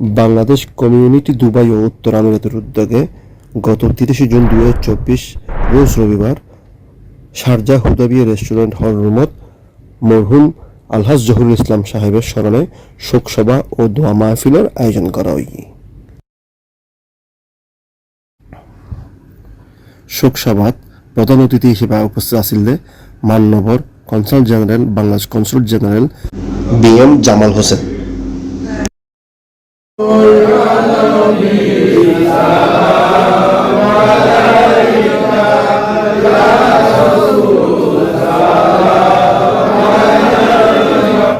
Bangladesh community Dubai ও উত্তর আমিরাতের উদ্যোগে গত তিরিশে জুন দুই হাজার চব্বিশ, রোজ রবিবার, শারজা হুদাবিয়া রেস্টুরেন্ট হল রুমত, মরহুম আলহাজ জহুরুল ইসলাম সাহেবের স্মরণে শোকসভা ও দোয়া মাহফিলের আয়োজন করা হয়। শোকসভাত প্রধান অতিথি হিসেবে উপস্থিত আছিলেন মান্যবর consul general, Bangladesh consul general B M Jamal Hossain.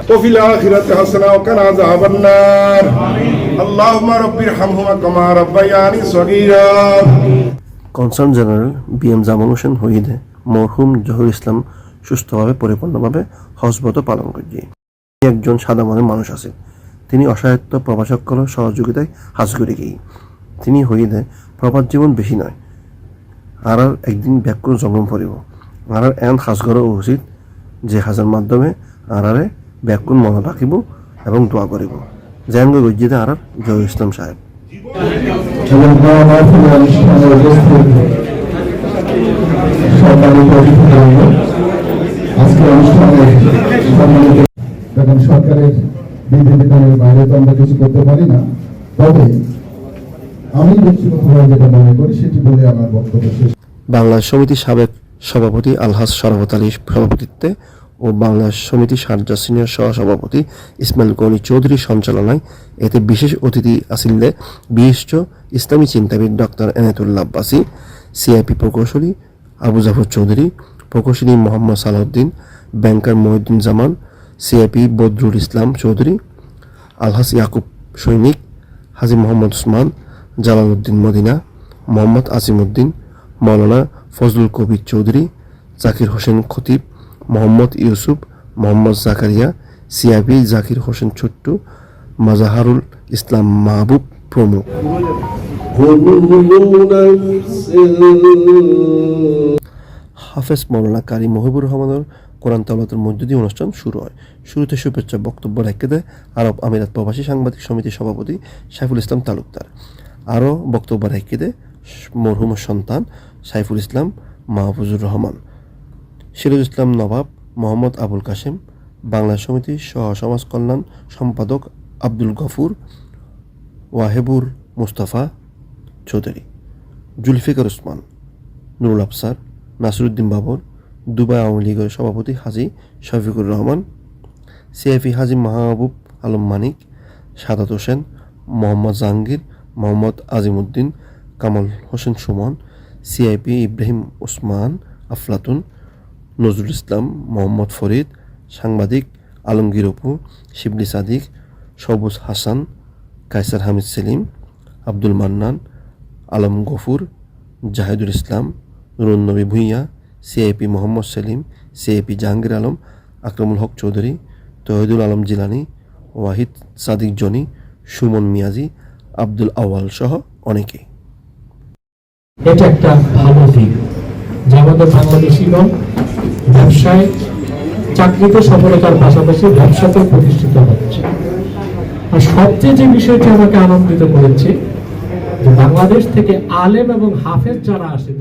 وفي الآخرة حسنة وقنا عذاب النار اللهم رب ارحمهما كما ربياني صغيرا concern general B M Jamal Hossain হইদে মরহুম জহুর ইসলাম সুস্থভাবে পরিপূর্ণভাবে হজবত পালন করছি একজন সাদা মনের মানুষ আছে তিনি অসাহিত্য প্রভাষকর সহযোগিতায় গিয়ে তিনি হইদে প্রবাদ জীবন বেশি নয় আর আর একদিন ব্যাকুল জঙ্গম পড়িব। আর আর এন করা উচিত যে হাজার মাধ্যমে আর আরে ব্যাকুল মনে রাখিব এবং দোয়া করিব। যেন গজ্জিতে আর আর জহুর ইসলাম সাহেব। এবং মহামাফিল অনুষ্ঠানে উপস্থিত সরকারি অতিথিবৃন্দ আজকে অনুষ্ঠানে সম্মানিত বাইরে তো আমরা কিছু করতে পারি না। তবে আমি ব্যক্তিগতভাবে যেটা মনে করি, সেটি বলে আমার বক্তব্য শেষ। বাংলাদেশ সমিতির সাবেক সভাপতি আলহাজ শরাফত আলীর সভাপতিত্বে ও বাংলা সমিতি শারজা সিনিয়র সহ সভাপতি ইসমাইল গনি চৌধুরী সঞ্চালনায় এতে বিশেষ অতিথি আসিলে বিশিষ্ট ইসলামী চিন্তাবিদ ডক্টর এনায়তুল্লাহ আব্বাসী, সিআইপি প্রকৌশলী আবু জাফর চৌধুরী প্রকৌশলী মোহাম্মদ সালাউদ্দিন ব্যাংকার মহিউদ্দিন জামান সিআইপি বদরুল ইসলাম চৌধুরী আলহাস ইয়াকুব সৈনিক হাজি মোহাম্মদ উসমান জালালউদ্দিন মদিনা মোহাম্মদ আজিমউদ্দিন মৌলানা ফজলুল কবির চৌধুরী জাকির হোসেন খতিব মোহাম্মদ ইউসুফ মোহাম্মদ জাকারিয়া সিআইবি জাকির হোসেন ছোট্টু মাজাহারুল ইসলাম মাহবুব প্রমুখ হাফেজ মৌলানা কারি মহিবুর রহমানের কোরআন তাওলাতের মধ্য দিয়ে অনুষ্ঠান শুরু হয়। শুরুতে শুভেচ্ছা বক্তব্য রেখে দেয় আরব আমিরাত প্রবাসী সাংবাদিক সমিতির সভাপতি সাইফুল ইসলাম তালুকদার। আরও বক্তব্য রেখে দেয় মরহুমের সন্তান সাইফুল ইসলাম মাহফুজুর রহমান। সিরাজ ইসলাম নবাব মোহাম্মদ আবুল কাশেম, বাংলা সমিতি সহ সমাজ কল্যাণ সম্পাদক আব্দুল গফুর, ওয়াহেবুর মুস্তাফা চৌধুরী। জুলফিকার ওসমান, নুরুল আফসার নাসিরুদ্দিন বাবর, দুবাই আওয়ামী লীগের সভাপতি হাজি শফিকুর রহমান, সিআইপি হাজি মাহবুব আলম মানিক, সাদাত হোসেন, মোহাম্মদ জাহাঙ্গীর, মোহাম্মদ আজিমুদ্দিন, কামাল হোসেন সুমন, সিআইপি ইব্রাহিম ওসমান, আফলাতুন, নজরুল ইসলাম, মোহাম্মদ ফরিদ, সাংবাদিক Alamgir Apu, Shibli Sadiq, Sabuj Hasan, Kaiser Hamid Selim, Abdul Mannan, Alam Gafur, Zahidul Islam Nurunnabi Bhuiyan, CIP Mohammad Selim, CIP Jahangir Alam, Akramul Haque Chowdhury, Tohidul Alam Jilani, Wahid Sadiq Johnny, Sumon Miyaji, Abdul Awal সহ অনেকে এটা একটা ভালো দিক। যে আমাদের বাংলাদেশিগণ ব্যবসায় চাকরিতে সফলতার পাশাপাশি ব্যবসাতে প্রতিষ্ঠিত হচ্ছে। আর সবচেয়ে যে বিষয়টি আমাকে আনন্দিত করেছে, যে বাংলাদেশ থেকে আলেম এবং হাফেজ যারা আসে